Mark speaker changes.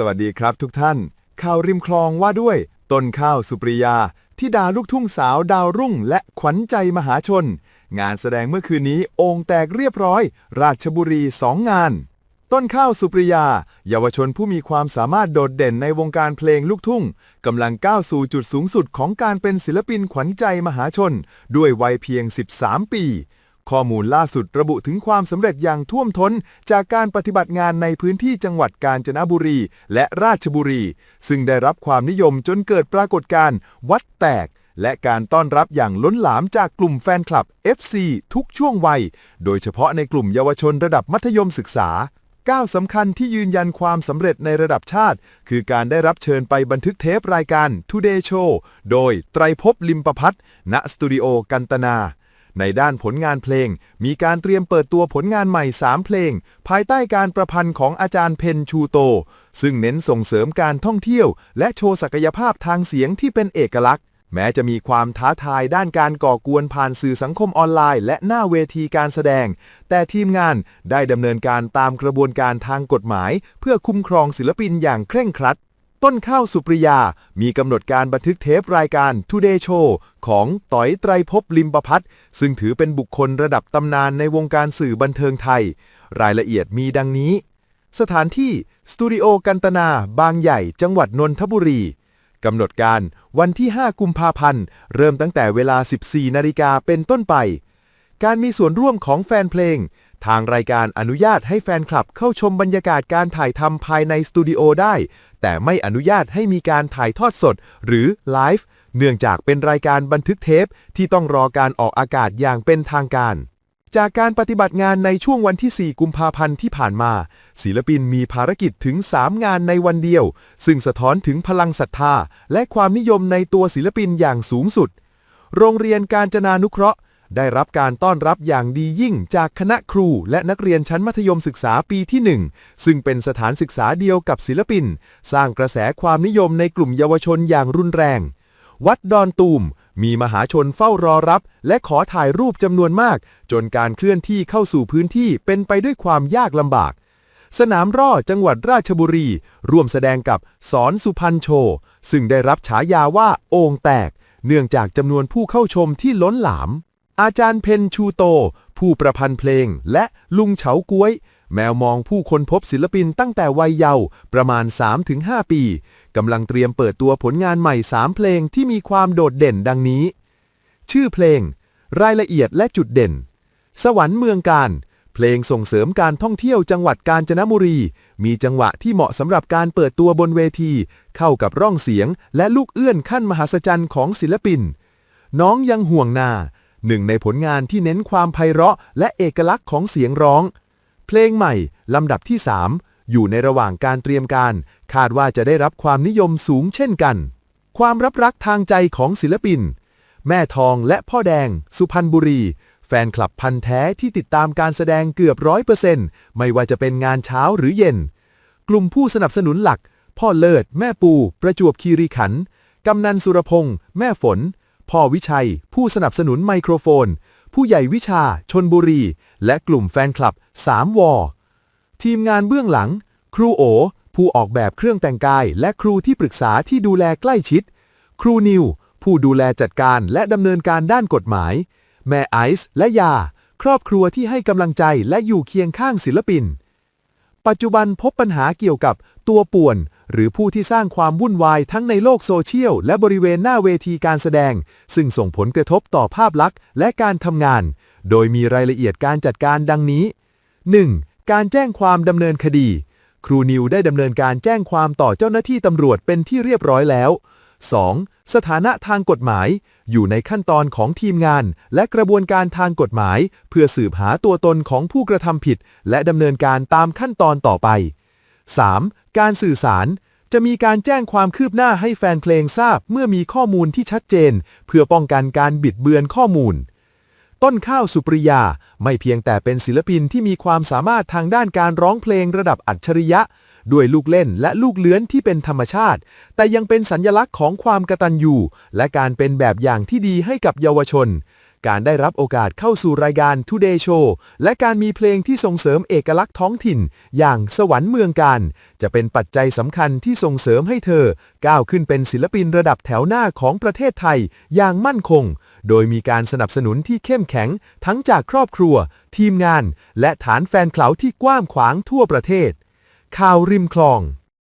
Speaker 1: สวัสดีครับทุกท่าน ข่าวริมคลองว่าด้วย ต้นข้าวสุปริยาทิดาลูกทุ่งสาวดาวรุ่ง และขวัญใจมหาชน งานแสดงเมื่อคืนนี้องค์แตกเรียบร้อย ราชบุรีสองงาน ต้นข้าวสุปริยา เยาวชนผู้มีความสามารถโดดเด่นในวงการเพลงลูกทุ่งกำลังก้าวสู่จุดสูงสุดของการเป็นศิลปินขวัญใจมหาชน ด้วยวัยเพียง 13 ปี ข้อมูลล่าสุดระบุถึงความสำเร็จอย่างท่วมท้น จากการปฏิบัติงานในพื้นที่จังหวัดกาญจนบุรี และราชบุรี ซึ่งได้รับความนิยมจนเกิดปรากฏการณ์วัดแตก และการต้อนรับอย่างล้นหลามจากกลุ่มแฟนคลับ FC ทุกช่วงวัย โดยเฉพาะในกลุ่มเยาวชนระดับมัธยมศึกษาก้าวสำคัญที่ยืนยันความสำเร็จในระดับชาติ คือการได้รับเชิญไปบันทึกเทปรายการ Today Show โดยไตรภพลิมประพัฒน์ณสตูดิโอกันตนา ในด้านผลงานเพลง มีการเตรียมเปิดตัวผลงานใหม่ 3 เพลง ภายใต้การประพันธ์ของอาจารย์เพนชูโต ซึ่งเน้นส่งเสริมการท่องเที่ยว และโชว์ศักยภาพทางเสียงที่เป็นเอกลักษณ์ แม้จะมีความท้าทายด้านการก่อกวนผ่านสื่อสังคมออนไลน์ และหน้าเวทีการแสดง แต่ทีมงานได้ดำเนินการตามกระบวนการทางกฎหมาย เพื่อคุ้มครองศิลปินอย่างเคร่งครัด ต้นข้าวสุปริยา มีกำหนดการบันทึกเทปรายการ Today Show ของต๋อยไตรภพลิมประพัฒซึ่งถือเป็นบุคคลระดับตำนานในวงการสื่อบันเทิงไทย รายละเอียดมีดังนี้ สถานที่ สตูดิโอกันตนา บางใหญ่ จังหวัดนนทบุรี กำหนดการวันที่ 5 กุมภาพันธ์ เริ่มตั้งแต่เวลา 14 นาฬิกาเป็นต้นไป การมีส่วนร่วมของแฟนเพลง ทางรายการอนุญาตให้แฟนคลับเข้าชมบรรยากาศการถ่ายทำภายในสตูดิโอได้ แต่ไม่อนุญาตให้มีการถ่ายทอดสด หรือไลฟ์เนื่องจากเป็นรายการบันทึกเทป ที่ต้องรอการออกอากาศอย่างเป็นทางการ จากการปฏิบัติงานในช่วงวันที่ 4 กุมภาพันธ์ที่ผ่านมา ศิลปินมีภารกิจถึง 3 งานในวันเดียว ซึ่งสะท้อนถึงพลังศรัทธา และความนิยมในตัวศิลปินอย่างสูงสุด โรงเรียนการจนานุเคราะห์ ได้รับการต้อนรับอย่างดียิ่งจากคณะครูและนักเรียนชั้นมัธยมศึกษาปีที่ 1 ซึ่งเป็นสถานศึกษาเดียวกับศิลปิน สร้างกระแสความนิยมในกลุ่มเยาวชนอย่างรุนแรง วัดดอนตูม มีมหาชนเฝ้ารอรับ และขอถ่ายรูปจำนวนมาก จนการเคลื่อนที่เข้าสู่พื้นที่เป็นไปด้วยความยากลำบาก สนามร่อจังหวัดราชบุรี ร่วมแสดงกับสอนสุพรรณโชว์ซึ่งได้รับฉายาว่าโอ่งแตก เนื่องจากจำนวนผู้เข้าชมที่ล้นหลาม อาจารย์เพนชูโต ผู้ประพันธ์เพลง และลุงเฉาก้วย แมวมองผู้คนพบศิลปินตั้งแต่วัยเยาว์ประมาณ 3-5 ปีกำลังเตรียมเปิดตัวผลงานใหม่ 3 เพลงที่มีความโดดเด่นดังนี้ ชื่อเพลง รายละเอียดและจุดเด่น สวรรค์เมืองการ เพลงส่งเสริมการท่องเที่ยวจังหวัดกาญจนบุรี มีจังหวะที่เหมาะสำหรับการเปิดตัวบนเวที เข้ากับร่องเสียงและลูกเอื้อนขั้นมหัศจรรย์ของศิลปิน น้องยังห่วงนา หนึ่งในผลงานที่เน้นความไพเราะและเอกลักษณ์ของเสียงร้อง เพลงใหม่ ลำดับที่ 3 อยู่ในระหว่างการเตรียมการ คาดว่าจะได้รับความนิยมสูงเช่นกัน ความรับรักทางใจของศิลปิน แม่ทองและพ่อแดง สุพรรณบุรี แฟนคลับพันแท้ที่ติดตามการแสดงเกือบร้อยเปอร์เซ็นต์ไม่ว่าจะเป็นงานเช้าหรือเย็น กลุ่มผู้สนับสนุนหลัก พ่อเลิศ แม่ปู ประจวบคีรีขันธ์กำนันสุรพงษ์แม่ฝน พ่อวิชัย ผู้สนับสนุนไมโครโฟน ผู้ใหญ่วิชา ชนบุรี และกลุ่มแฟนคลับ 3 วอ ทีมงานเบื้องหลัง ครูโอ ผู้ออกแบบเครื่องแต่งกาย และครูที่ปรึกษาที่ดูแลใกล้ชิด ครูนิว ผู้ดูแลจัดการและดำเนินการด้านกฎหมาย แม่ไอซ์และยา ครอบครัวที่ให้กำลังใจและอยู่เคียงข้างศิลปิน ปัจจุบันพบปัญหาเกี่ยวกับตัวป่วน หรือผู้ที่สร้างความวุ่นวายทั้งในโลกโซเชียล และบริเวณหน้าเวทีการแสดง ซึ่งส่งผลกระทบต่อภาพลักษณ์และการทำงาน โดยมีรายละเอียดการจัดการดังนี้ 1. การแจ้งความดำเนินคดี ครูนิวได้ดำเนินการแจ้งความต่อเจ้าหน้าที่ตำรวจเป็นที่เรียบร้อยแล้ว 2. สถานะทางกฎหมาย อยู่ในขั้นตอนของทีมงาน และกระบวนการทางกฎหมาย เพื่อสืบหาตัวตนของผู้กระทำผิด และดำเนินการตามขั้นตอนต่อไป 3. การสื่อสาร จะมีการแจ้งความคืบหน้าให้แฟนเพลงทราบ เมื่อมีข้อมูลที่ชัดเจน เพื่อป้องกันการบิดเบือนข้อมูล ต้นข้าวสุปริยา ไม่เพียงแต่เป็นศิลปินที่มีความสามารถทางด้านการร้องเพลงระดับอัจฉริยะ ด้วยลูกเล่นและลูกเลื้อนที่เป็นธรรมชาติ แต่ยังเป็นสัญลักษณ์ของความกตัญญูและการเป็นแบบอย่างที่ดีให้กับเยาวชน การได้รับโอกาสเข้าสู่รายการ Today Show และการมีเพลงที่ส่งเสริมเอกลักษณ์ท้องถิ่น อย่างสวรรค์เมืองการ จะเป็นปัจจัยสำคัญที่ส่งเสริมให้เธอ ก้าวขึ้นเป็นศิลปินระดับแถวหน้าของประเทศไทยอย่างมั่นคง โดยมีการสนับสนุนที่เข้มแข็ง ทั้งจากครอบครัว ทีมงาน และฐานแฟนคลับที่กว้างขวางทั่วประเทศ ข่าวริมคลอง